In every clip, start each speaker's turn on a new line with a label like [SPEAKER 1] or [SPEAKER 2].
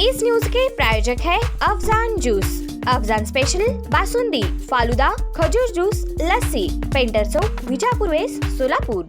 [SPEAKER 1] इस news के प्रायोजक है अफजान जूस। अफजान स्पेशल बासुंदी फालुदा खजूर जूस लस्सी पेंटर चौक विजापूर वेस सोलापूर।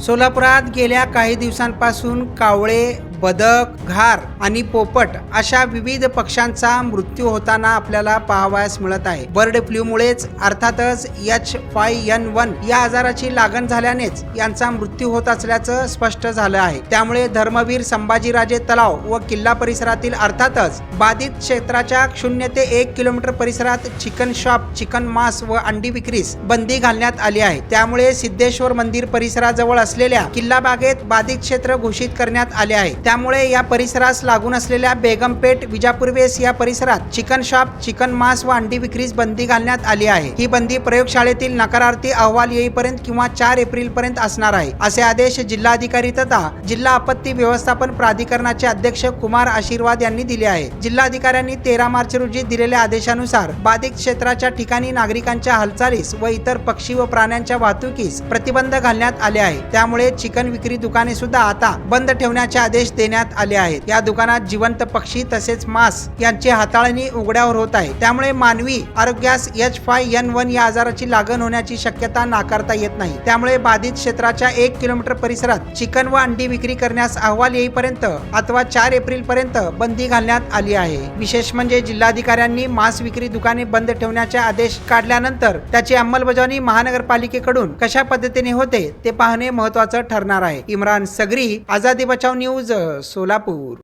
[SPEAKER 2] सोलापुरात गेल्या काही दिवसांपासून कावळे बदक घार आणि पोपट अशा विविध पक्ष्यांचा मृत्यू होताना आपल्याला पाहावयास मिळत आहे. बर्ड फ्लूमुळेच अर्थातच एच फाय एन वन या आजाराची लागण झाल्यानेच यांचा मृत्यू होत असल्याचं स्पष्ट झालं आहे. त्यामुळे धर्मवीर संभाजीराजे तलाव व किल्ला परिसरातील अर्थातच बाधित क्षेत्राच्या शून्य ते एक किलोमीटर परिसरात चिकन शॉप चिकन मांस व अंडी विक्रीस बंदी घालण्यात आली आहे. त्यामुळे सिद्धेश्वर मंदिर परिसराजवळ असलेल्या किल्ला बागेत बाधित क्षेत्र घोषित करण्यात आले आहे. त्यामुळे या परिसरास लागून असलेल्या बेगमपेठ विजापूर्वेस या परिसरात चिकन शॉप चिकन मांस व अंडी विक्रीस बंदी घालण्यात आली आहे. ही बंदी प्रयोगशाळेतील नकारार्थी अहवाल येईपर्यंत किंवा चार एप्रिल पर्यंत असणार आहे असे आदेश जिल्हाधिकारी तथा जिल्हा आपत्ती व्यवस्थापन प्राधिकरणाचे अध्यक्ष कुमार आशीर्वाद यांनी दिले आहे. जिल्हाधिकाऱ्यांनी तेरा मार्च रोजी दिलेल्या आदेशानुसार बाधित क्षेत्राच्या ठिकाणी नागरिकांच्या हालचालीस व इतर पक्षी व प्राण्यांच्या वाहतुकीस प्रतिबंध घालण्यात आले आहे. त्यामुळे चिकन विक्री दुकाने सुद्धा आता बंद ठेवण्याचे आदेश देण्यात आले आहेत. या दुकानात जिवंत पक्षी तसेच मांस यांची हाताळणी उघड्यावर होत आहे. त्यामुळे मानवी आरोग्यास एच फाय एन वन या आजाराची लागण होण्याची शक्यता नाकारता येत नाही. त्यामुळे बाधित क्षेत्राच्या एक किलोमीटर परिसरात चिकन व अंडी विक्री करण्यास अहवाल येईपर्यंत अथवा चार एप्रिल पर्यंत बंदी घालण्यात आली आहे. विशेष म्हणजे जिल्हाधिकाऱ्यांनी मांस विक्री दुकाने बंद ठेवण्याचे आदेश काढल्यानंतर त्याची अंमलबजावणी महानगरपालिकेकडून कशा पद्धतीने होते ते पाहणे महत्वाचं ठरणार आहे. इम्रान सगरी आझादी बचाव न्यूज सोलापूर.